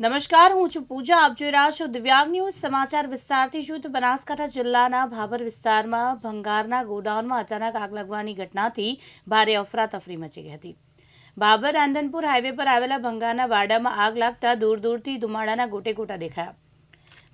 નમસ્કાર, હું છું પૂજા. આપ જોઈ રહ્યા છો દિવ્યાંગ ન્યૂઝ. સમાચાર વિસ્તારથી શુદ્ધ બનાસકાંઠા જિલ્લાના ભાભર વિસ્તારમાં ભંગારના ગોડાઉનમાં અચાનક આગ લાગવાની ઘટનાથી ભારે અફરાતફરી મચી ગઈ હતી. ભાભર આંધનપુર હાઈવે પર આવેલા ભંગારના વાડામાં આગ લાગતા દૂર દૂરથી ધુમાડાના ગોટે ગોટા દેખાયા.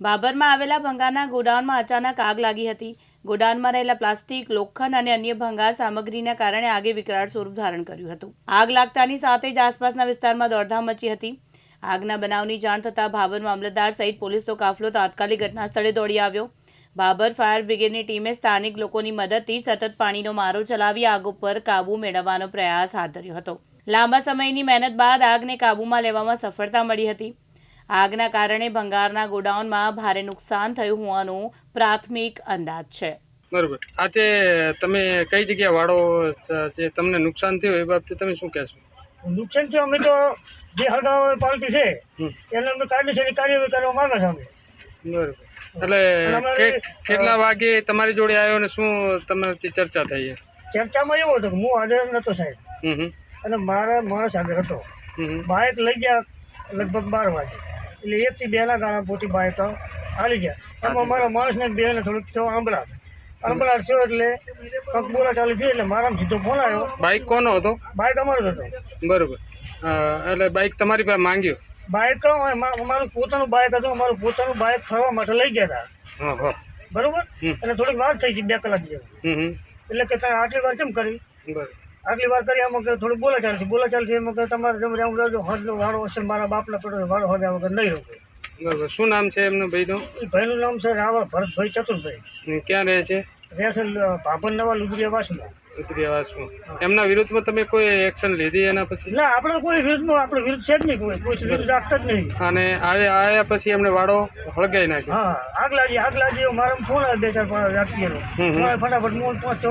ભાભરમાં આવેલા ભંગારના ગોડાઉનમાં અચાનક આગ લાગી હતી. ગોડાઉનમાં રહેલા પ્લાસ્ટિક, લોખંડ અને અન્ય ભંગાર સામગ્રીના કારણે આગે વિકરાળ સ્વરૂપ ધારણ કર્યું હતું. આગ લાગતાની સાથે જ આસપાસના વિસ્તારમાં દોડધામ મચી હતી. આગના બનાવની જાણ થતાં ભાબર મામલતદાર સહિત પોલીસનો કાફલો તાત્કાલિક ઘટના સ્થળે દોડી આવ્યો. ભાબર ફાયર બ્રિગેડની ટીમે સ્થાનિક લોકોની મદદથી સતત પાણીનો મારો ચલાવી આગ ઉપર કાબૂ મેળવવાનો પ્રયાસ હાથ ધર્યો હતો. લાંબા સમયની મહેનત બાદ આગને કાબૂમાં લેવામાં સફળતા મળી હતી. આગના કારણે ભંગારના ગોડાઉનમાં ભારે નુકસાન થયું હોવાનું પ્રાથમિક અંદાજ છે. બરોબર. આજે તમે કઈ જગ્યાએ વાળો, જે તમને નુકસાન થયું એ બાબતે તમે શું કહેશો? નુકસાન થયું અમે તો જે હળગાવ પાર્ટી છે એને અમે કાયદેસરની કાર્યવાહી કરવા માંગે છે અમે. બરોબર. એટલે કેટલા વાગે તમારી જોડે આવ્યો ને શું તમારી ચર્ચા થઈ છે ચર્ચામાં એવો હતો કે હું હાજર નહોતો સાહેબ. અને મારા માણસ હાજર હતો. બાઇક લઈ ગયા લગભગ બાર વાગે. એટલે એકથી બેના ગાળા પોતી બાઇક હાલી ગયા. એમાં મારા માણસને બેને થોડુંક થયો થયો એટલે કંઈક બોલા ચાલુ થયું એટલે મારા સીધો ફોન આવ્યો. બાઇક કોનો હતો? બાઇક અમારો હતો. બરોબર. એટલે બાઇક તમારી પાસે માંગ્યું? બાઇક અમારું પોતાનું બાઇક હતું અમારું પોતાનું બાઇક ફરવા માટે લઈ ગયા હતા. હા હા. બરોબર. અને થોડીક વાર થઈ ગઈ બે કલાક જેવું. એટલે કે તમે આટલી વાર કેમ કરી? બરોબર. આટલી વાર કરી એમાં થોડું બોલા ચાલશે બોલા ચાલશે એમાં કે તમારે જમ રહેજો હદનો વાળો હશે મારા બાપના પડે વાળો હદા વગર નહીં રોકે. બરોબર. શું નામ છે એમનું ભાઈનું? ભાઈનું નામ છે રાવળ ભરતભાઈ ચતુરભાઈ. ક્યાં રહે છે? રહેશે ભાભર નવા લુગડિયા વાસમાં ઉતરી એમના વિરુદ્ધમાં તમે કોઈ એક્શન લીધી એના પછી? ના આપણે કોઈ વિરુદ્ધમાં આપણે વિરુદ્ધ છે જ નહીં કોઈ. કોઈ વિરુદ્ધ રાખતા જ નહીં. અને આવ્યા પછી એમને વાળો હળગાઈ નાખ્યો? હા આગ લાગી આગ લાગી મારા ફોન બે ચાર વ્યક્તિઓનો ફટાફટ હું પાંચ છ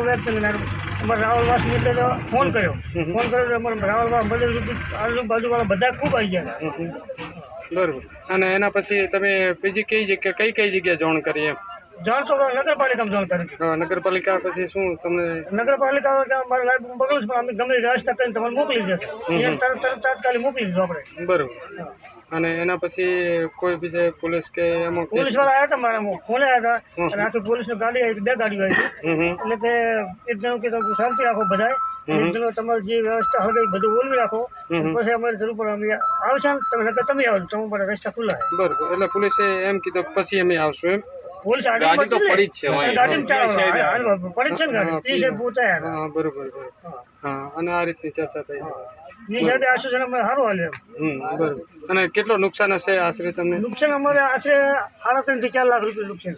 અમારે એટલે તો ફોન કર્યો. ફોન કર્યો અમારા રાવળવાસ બધે આજુબાજુવાળા બધા ખૂબ આવી ગયા. બરોબર. અને એના પછી તમે બીજી કઈ જગ્યા કઈ કઈ જગ્યાએ જાણ કરી એમ? જાણ તો નગરપાલિકામાં જાણ કરી નગરપાલિકા પછી શું તમને નગરપાલિકા મારે લાઈફ બગડું છું પણ અમે ગમે રસ્તા કરીને તમને મોકલી દે. તરત તરત તાત્કાલિક મોકલી દીધું આપણે. બરોબર. અને એના પછી કોઈ બીજે પોલીસ કે એમાં પોલીસવાળા આવ્યા હતા મારા ફોને આવ્યા હતા. અને આખી પોલીસની ગાડી આવી બે ગાડીઓ આવી એટલે કે એક જણું કીધું શાંતિ રાખો બધાય. અને તમારી જે વ્યવસ્થા હળગાઈ બધું બોલવી રાખો. પછી અમારે જરૂર પડે અમે આવશે ને તમે નકર તમે આવજો તમે બધા રસ્તા ખુલ્લા બરોબર. એટલે પોલીસે એમ કીધું પછી અમે આવશું એમ? પોલીસ ગાડી તો પડી જ છે ગાડી પડી છે ને ગાડી. એ પોતે હા. બરોબર બરોબર. હા. અને આ રીતની ચર્ચા થઈ. એ સાહેબે આશુ જણા મને સારું એમ. હમ બરોબર. અને કેટલો નુકસાન હશે આશરે તમને? નુકસાન અમારે આશરે સાડા ત્રણથી ચાર લાખ રૂપિયા નુકસાન.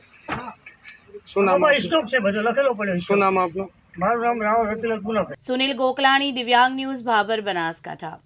શું નામ સ્ટોક છે બધો લખેલો પડ્યો શું નામ આપનું? મારું નામ રાવ રતિલાલ પુનઃ સુનિલ ગોકલાણી દિવ્યાંગ ન્યૂઝ ભાબર બનાસકાંઠા.